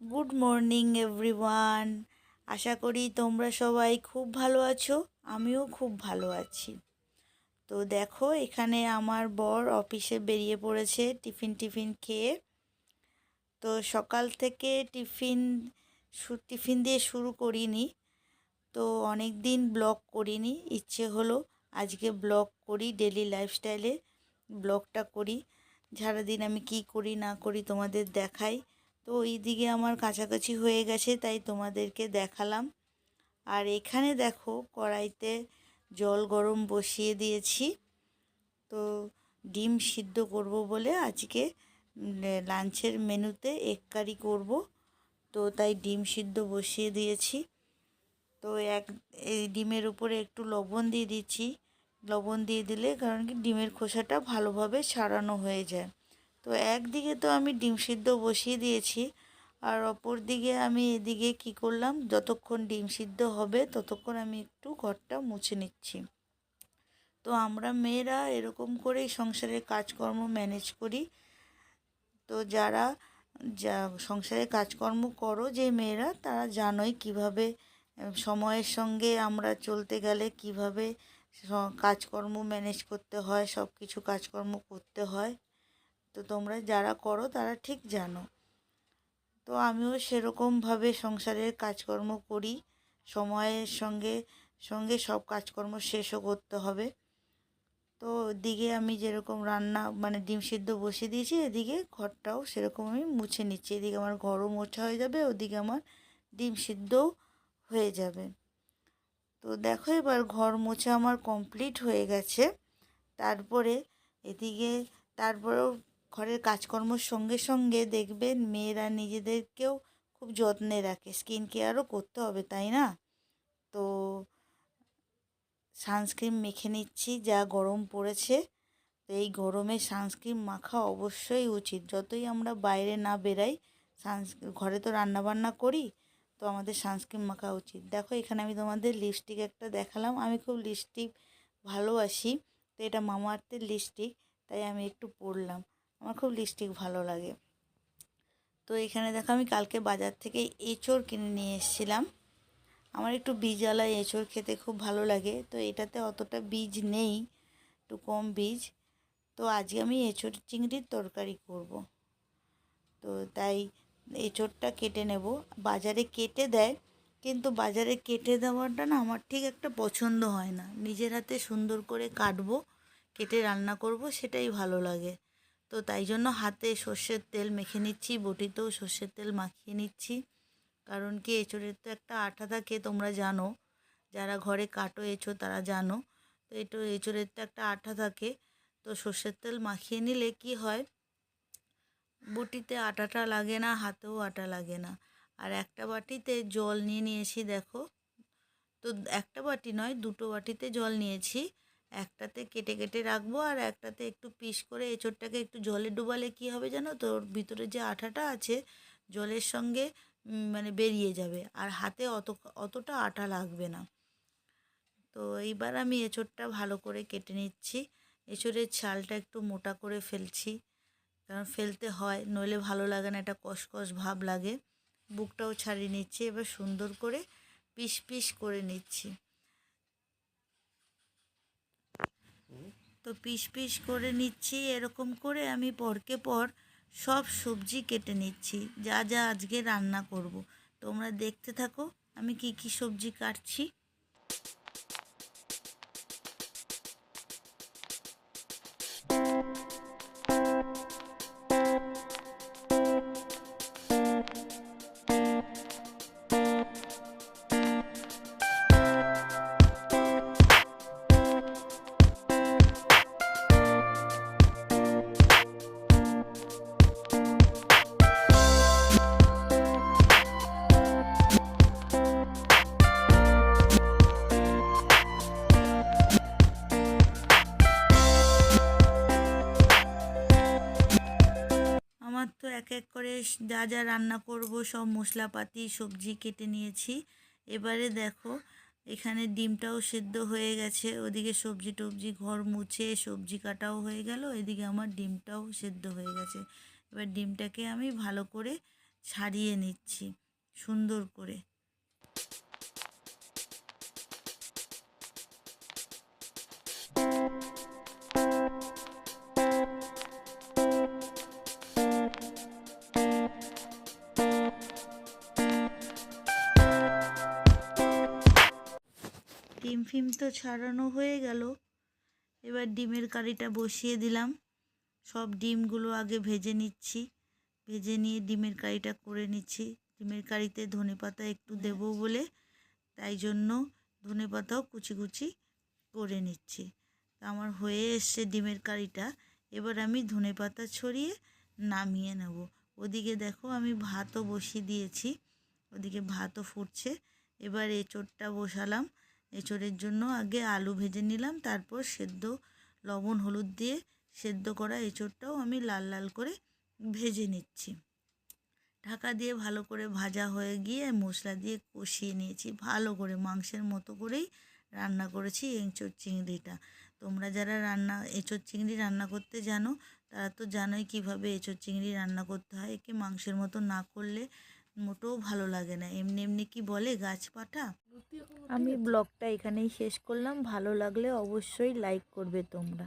Good morning everyone আশা করি তোমরা সবাই খুব ভালো আছো, আমিও খুব ভালো আছি। তো দেখো, এখানে আমার বর অফিসে বেরিয়ে পড়েছে টিফিন টিফিন খেয়ে। তো সকাল থেকে টিফিন টিফিন দিয়ে শুরু করিনি। তো অনেক দিন ব্লগ করিনি, ইচ্ছে হলো আজকে ব্লগ করি ডেলি লাইফস্টাইলে ব্লগটা করি। সারাদিন আমি কি করি, না করি তোমাদের দেখাই। তো ওই দিকে আমার কাছাকাছি হয়ে গেছে, তাই তোমাদেরকে দেখালাম। আর এখানে দেখো কড়াইতে জল গরম বসিয়ে দিয়েছি। তো ডিম সিদ্ধ করব বলে আজকে লাঞ্চের মেনুতে এক কারি করব। তো তাই ডিম সিদ্ধ বসিয়ে দিয়েছি। তো এক, এই ডিমের উপরে একটু লবণ দিয়ে দিচ্ছি। লবণ দিয়ে দিলে কারণ কি ডিমের খোসাটা ভালোভাবে ছাড়ানো হয়ে যায়। তো একদিকে তো আমি ডিম সিদ্ধ বসিয়ে দিয়েছি আর অপর দিকে আমি এদিকে কি করলাম, যতক্ষণ ডিম সিদ্ধ হবে ততক্ষণ আমি একটু ঘরটা মুছে নিচ্ছি। তো আমরা মেয়েরা এরকম করেই সংসারের কাজকর্ম ম্যানেজ করি। তো যারা যা সংসারে কাজকর্ম করো যে মেয়েরা, তারা জানোই কীভাবে সময়ের সঙ্গে আমরা চলতে গেলে কীভাবে কাজকর্ম ম্যানেজ করতে হয় সব কিছু কাজকর্ম করতে হয়। তো তোমরা যারা করো তারা ঠিক জানো। তো আমিও সেরকমভাবে সংসারের কাজকর্ম করি। সময়ের সঙ্গে সঙ্গে সব কাজকর্ম শেষও করতে হবে। তো ওদিকে আমি যেরকম রান্না মানে ডিম সিদ্ধ বসিয়ে দিয়েছি, এদিকে ঘরটাও সেরকম আমি মুছে নিচ্ছি। এদিকে আমার ঘরও মোছা হয়ে যাবে, ওদিকে আমার ডিম সিদ্ধও হয়ে যাবে। তো দেখো এবার ঘর মোছা আমার কমপ্লিট হয়ে গেছে। তারপরে এদিকে, তারপরেও ঘরের কাজকর্মর সঙ্গে সঙ্গে দেখবেন মেয়েরা নিজেদেরকেও খুব যত্নে রাখে। স্কিন কেয়ারও করতে হবে, তাই না? তো সানস্ক্রিন মেখে নিচ্ছি, যা গরম পড়েছে। তো এই গরমে সানস্ক্রিন মাখা অবশ্যই উচিত। যতই আমরা বাইরে না বেরাই সানস ঘরে তো রান্নাবান্না করি, তো আমাদের সানস্ক্রিন মাখা উচিত। দেখো, এখানে আমি তোমাদের লিপস্টিক একটা দেখালাম। আমি খুব লিপস্টিক ভালোবাসি, তো এটা মামা আর্থের লিপস্টিক তাই আমি একটু পরলাম। আমার খুব লিপস্টিক ভালো লাগে। তো এখানে দেখো আমি কালকে বাজার থেকে এঁচড় কিনে নিয়ে এসেছিলাম। আমার একটু বীজওয়ালা এঁচড় খেতে খুব ভালো লাগে। তো এটাতে অতটা বীজ নেই, একটু কম বীজ। তো আজকে আমি এঁচড় চিংড়ির তরকারি করব। তো তাই এঁচড়টা কেটে নেব। বাজারে কেটে দেয়, কিন্তু বাজারে কেটে দেওয়াটা না আমার ঠিক একটা পছন্দ হয় না। নিজের হাতে সুন্দর করে কাটবো, কেটে রান্না করব, সেটাই ভালো লাগে। তো তাই জন্য হাতে সর্ষের তেল মেখে নিচ্ছি, বটিতেও সর্ষের তেল মাখিয়ে নিচ্ছি। কারণ কি, এঁচড়ের তো একটা আঠা থাকে, তোমরা জানো। যারা ঘরে কাটো এঁচো তারা জানো। তো এটা, এঁচড়ের তো একটা আঠা থাকে। তো সর্ষের তেল মাখিয়ে নিলে কি হয়, বটিতে আটাটা লাগে না, হাতেও আটা লাগে না। আর একটা বাটিতে জল নিয়ে নিয়েছি, দেখো। তো একটা বাটি নয়, দুটো বাটিতে জল নিয়েছি। একটাতে কেটে কেটে রাখব আর একটাতে একটু পিস করে এঁচড়টাকে একটু জলে ডুবালে কি হবে জানো তো? ভিতরে যে আঠাটা আছে, জলের সঙ্গে মানে বেরিয়ে যাবে। আর হাতে অত, অতটা আটা লাগবে না। তো এইবার আমি এঁচড়টা ভালো করে কেটে নিচ্ছি। এঁচড়ের ছালটা একটু মোটা করে ফেলছি, কারণ ফেলতে হয়, নইলে ভালো লাগে না, একটা কষকষ ভাব লাগে। বুকটাও ছাড়িয়ে নিচ্ছি, এবার সুন্দর করে পিস পিস করে নিচ্ছি। তো পিস পিস করে নিচ্ছি, এরকম করে আমি পরকে পর সব সবজি কেটে নিচ্ছি, যা যা আজকে রান্না করব। তোমরা দেখতে থাকো আমি কি কি সবজি কাটছি এক এক করে যা যা রান্না করব, সব মশলাপাতি, সবজি কেটে নিয়েছি। এবারে দেখো, এখানে ডিমটাও সেদ্ধ হয়ে গেছে। ওদিকে সবজি টবজি ঘর মুছে সবজি কাটাও হয়ে গেল। এদিকে আমার ডিমটাও সেদ্ধ হয়ে গেছে। এবার ডিমটাকে আমি ভালো করে ছাড়িয়ে নিচ্ছি, সুন্দর করে। ডিম ফিম তো ছাড়ানো হয়ে গেল। এবার ডিমের কারিটা বসিয়ে দিলাম। সব ডিমগুলো আগে ভেজে নিচ্ছি। ভেজে নিয়ে ডিমের কারিটা করে নিচ্ছি। ডিমের কারিতে ধনে পাতা একটু দেবো বলে, তাই জন্য ধনে পাতাও কুচি কুচি করে নিচ্ছি। তা আমার হয়ে এসছে ডিমের কারিটা। এবার আমি ধনে পাতা ছড়িয়ে নামিয়ে নেব। ওদিকে দেখো আমি ভাতও বসিয়ে দিয়েছি। ওদিকে ভাতও ফুটছে। এবার এঁচোড়টা বসালাম। এঁচোড়ের জন্য আগে আলু ভেজে নিলাম, তারপর সেদ্ধ লবণ, হলুদ দিয়ে সেদ্ধ করা এঁচোড়টাও আমি লাল লাল করে ভেজে নিচ্ছি। ঢাকা দিয়ে ভালো করে ভাজা হয়ে গিয়ে মশলা দিয়ে কষিয়ে নিয়েছি, ভালো করে মাংসের মতো করেই রান্না করেছি এঁচোড় চিংড়িটা। তোমরা যারা রান্না, এঁচোড় চিংড়ি রান্না করতে জানো, তারা তো জানোই কীভাবে এঁচোড় চিংড়ি রান্না করতে হয়। একে মাংসের মতো না করলে মোটেও ভালো লাগে না। এমনি এমনি কি বলে গাছ পাঠা? আমি ব্লগটা এখানেই শেষ করলাম। ভালো লাগলে অবশ্যই লাইক করবে তোমরা।